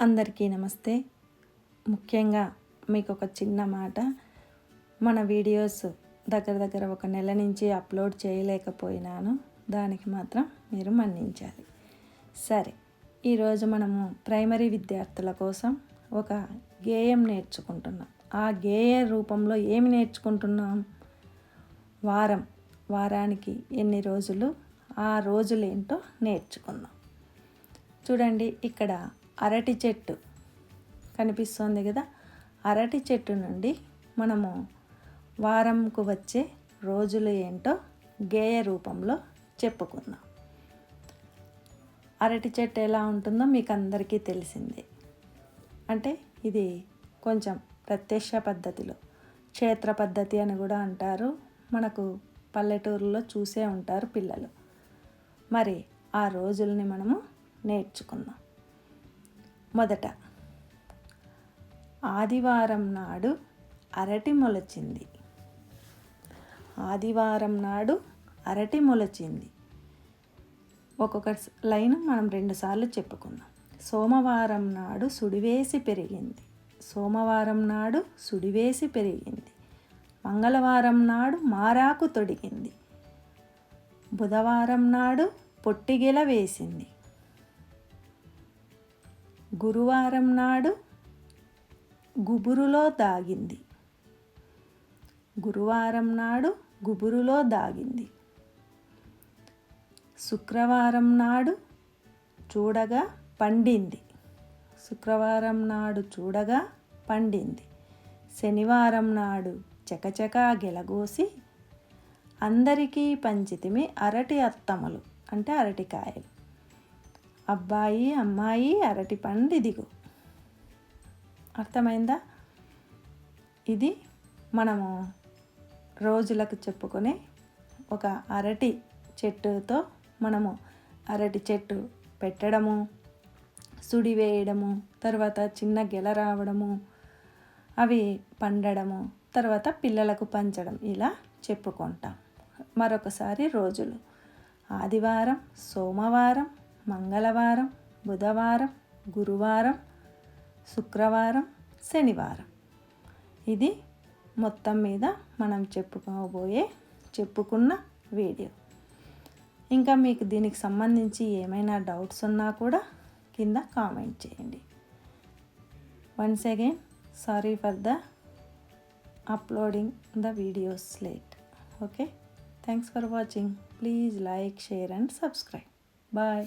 అందరికీ నమస్తే. ముఖ్యంగా మీకు ఒక చిన్న మాట. మన వీడియోస్ దగ్గర దగ్గర ఒక నెల నుంచి అప్లోడ్ చేయలేకపోయినాను. దానికి మాత్రం మీరు మన్నించాలి. సరే ఈరోజు మనము ప్రైమరీ విద్యార్థుల కోసం ఒక గేయం నేర్చుకుంటున్నాం. ఆ గేయ రూపంలో ఏమి నేర్చుకుంటున్నాం? వారం వారానికి ఎన్ని రోజులు ఆ రోజులేంటో నేర్చుకుందాం. చూడండి ఇక్కడ అరటి చెట్టు కనిపిస్తుంది కదా. అరటి చెట్టు నుండి మనము వారంకు వచ్చే రోజులు ఏంటో గేయ రూపంలో చెప్పుకుందాం. అరటి చెట్టు ఎలా ఉంటుందో మీకు అందరికీ తెలిసిందే. అంటే ఇది కొంచెం ప్రత్యక్ష పద్ధతిలో క్షేత్ర పద్ధతి అని కూడా అంటారు. మనకు పల్లెటూరులో చూసే ఉంటారు పిల్లలు. మరి ఆ రోజుల్ని మనము నేర్చుకుందాం. మొదట. ఆదివారం నాడు అరటి మొలచింది. ఆదివారం నాడు అరటి మొలచింది. ఒక్కొక్క లైన్ మనం రెండుసార్లు చెప్పుకుందాం. సోమవారం నాడు సుడివేసి పెరిగింది. సోమవారం నాడు సుడివేసి పెరిగింది. మంగళవారం నాడు మారాకు తొడిగింది. బుధవారం నాడు పొట్టిగెల వేసింది. గురువారం నాడు గుబురులో దాగింది. గురువారం నాడు గుబురులో దాగింది. శుక్రవారం నాడు చూడగా పండింది. శుక్రవారం నాడు చూడగా పండింది. శనివారం నాడు చకచకా గెలగోసి అందరికీ పంచితిమి అరటి అత్తములు అంటే అరటికాయలు. అబ్బాయి అమ్మాయి అరటి పండు ఇదిగో. అర్థమైందా? ఇది మనము రోజులకు చెప్పుకునే ఒక అరటి చెట్టుతో మనము అరటి చెట్టు పెట్టడము సుడి వేయడము తర్వాత చిన్న గెల రావడము అవి పండడము తర్వాత పిల్లలకు పంచడం ఇలా చెప్పుకుంటాం. మరొకసారి రోజులు. ఆదివారం సోమవారం మంగళవారం బుధవారం గురువారం శుక్రవారం శనివారం. ఇది మొత్తం మీద మనం చెప్పుకోబోయే చెప్పుకున్న వీడియో. ఇంకా మీకు దీనికి సంబంధించి ఏమైనా డౌట్స్ ఉన్నా కూడా కింద కామెంట్ చేయండి. Once again sorry for the uploading the videos late okay thanks for watching please like share and subscribe bye